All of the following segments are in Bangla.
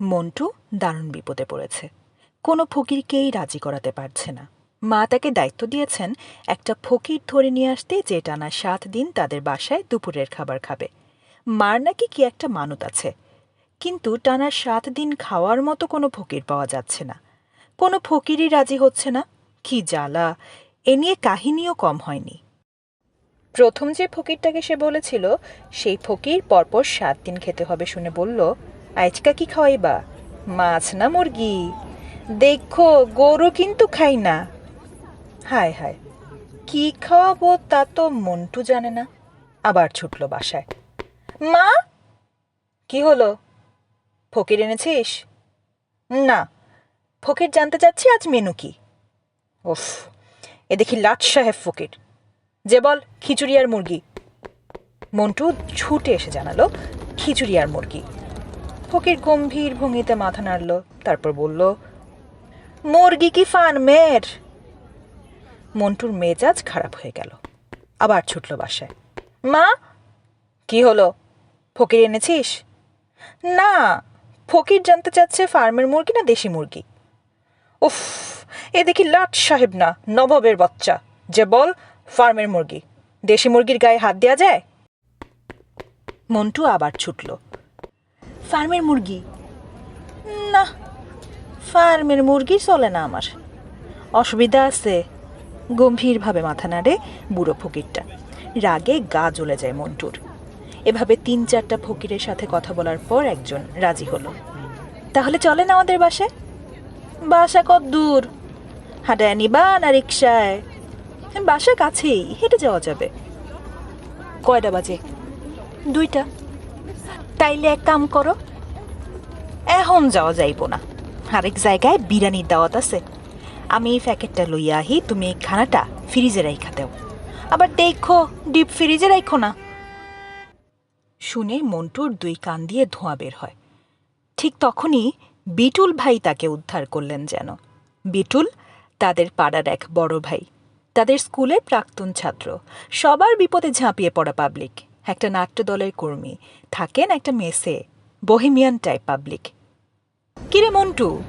মন্টু দারুণ বিপদে পড়েছে। কোনো ফকিরকেই রাজি করাতে পারছে না। মা তাকে দায়িত্ব দিয়েছেন একটা ফকির ধরে নিয়ে আসতে যে টানা সাত দিন তাদের বাসায় দুপুরের খাবার খাবে। মার নাকি কি একটা মানত আছে। কিন্তু টানা সাত দিন খাওয়ার মতো কোনো ফকির পাওয়া যাচ্ছে না। কোনো ফকিরই রাজি হচ্ছে না। কি জ্বালা। এ নিয়ে কাহিনীও কম হয়নি। প্রথম যে ফকিরটাকে সে বলেছিল, সেই ফকির পরপর সাত দিন খেতে হবে শুনে বলল আজকা কি খাওয়াইবা? মাছ না মুরগি? দেখো, গরু কিন্তু খাই না। হায় হায়, কি খাওয়াবো তা তো মন্টু জানে না। আবার ছুটল বাসায়। মা, কি হলো? ফকির এনেছিস? না, ফকির জানতে চাচ্ছি আজ মেনু কি। ওফ এ দেখি লাট সাহেব ফকির। যে বল, খিচুড়ি আর মুরগি। মন্টু ছুটে এসে জানালো, খিচুড়ি আর মুরগি। ফকির গম্ভীর ভঙ্গিতে মাথা নাড়ল, তারপর বলল, মুরগি কি ফার্মের মন্টুর মেজাজ খারাপ হয়ে গেল, আবার ছুটল বাসায়। মা, কি হলো? ফকির এনেছিস? না, ফকির জানতে চাচ্ছে ফার্মের মুরগি না দেশি মুরগি? উফ, এ দেখি লাট সাহেব না, নবাবের বাচ্চা। যে বল, ফার্মের মুরগি। দেশি মুরগির গায়ে হাত দেওয়া যায়? মন্টু আবার ছুটল ফার্মের মুরগি। না, ফার্মের মুরগি চলে না আমার। অসুবিধা আছে। গম্ভীরভাবে মাথা নাড়ে বুড়ো ফকিরটা। রাগে গা জ্বলে যায় মন্টুর। এভাবে তিন চারটা ফকিরের সাথে কথা বলার পর একজন রাজি হলো। তাহলে চলেন আমাদের বাসায়? বাসা কত দূর? হাঁটায় নিবা না রিক্সায় বাসা কাছেই, হেঁটে যাওয়া যাবে। কয়টা বাজে? দুইটা। তাইলে এক কাম করো। এখন যাওয়া যাইব না। আরেক জায়গায় বিরিয়ানির দাওয়াত আছে। আমি এই প্যাকেটটা লইয়া আহি তুমি এই খানাটা ফ্রিজে রাইখা দাও। আবার দেখো, ডিপ ফ্রিজে রাখো না। শুনে মন্টুর দুই কান দিয়ে ধোঁয়া বের হয়। ঠিক তখনই বিটুল ভাই তাকে উদ্ধার করলেন যেন। বিটুল তাদের পাড়ার এক বড় ভাই। তাদের স্কুলের প্রাক্তন ছাত্র। সবার বিপদে ঝাঁপিয়ে পড়া পাবলিক একটা নাট্য দলের কর্মী। থাকেন একটা মেসে, বহিমিয়ান টাইপ পাবলিক। কিরে মন্টু,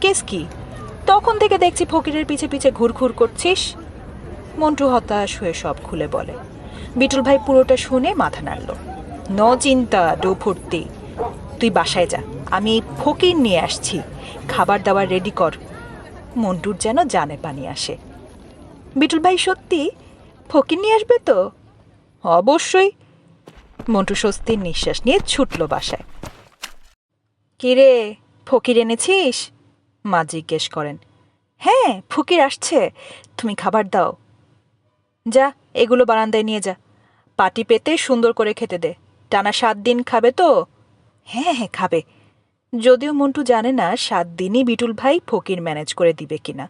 কেস কি? তখন থেকে দেখছি ফকিরের পিছে পিছে ঘুরঘুর করছিস। মন্টু হতাশ হয়ে সব খুলে বলে। বিটুল ভাই পুরোটা শুনে মাথা নাড়ল। ন চিন্তা, ডো ফুর্তি। তুই বাসায় যা, আমি ফকির নিয়ে আসছি। খাবার দাবার রেডি কর। মন্টুর যেন জানে পানি আসে। বিটুল ভাই, সত্যি? ফকির নিয়ে আসবে তো? অবশ্যই। মন্টু স্বস্তির নিঃশ্বাস নিয়ে ছুটল বাসায়। কিরে, ফকির এনেছিস? মা জিজ্ঞেস করেন। হ্যাঁ ফকির আসছে, তুমি খাবার দাও। যা, এগুলো বারান্দায় নিয়ে যা। পাটি পেতে সুন্দর করে খেতে দে। টানা সাত দিন খাবে তো? হ্যাঁ হ্যাঁ খাবে। যদিও মন্টু জানে না সাত দিনই বিটুল ভাই ফকির ম্যানেজ করে দিবে কিনা।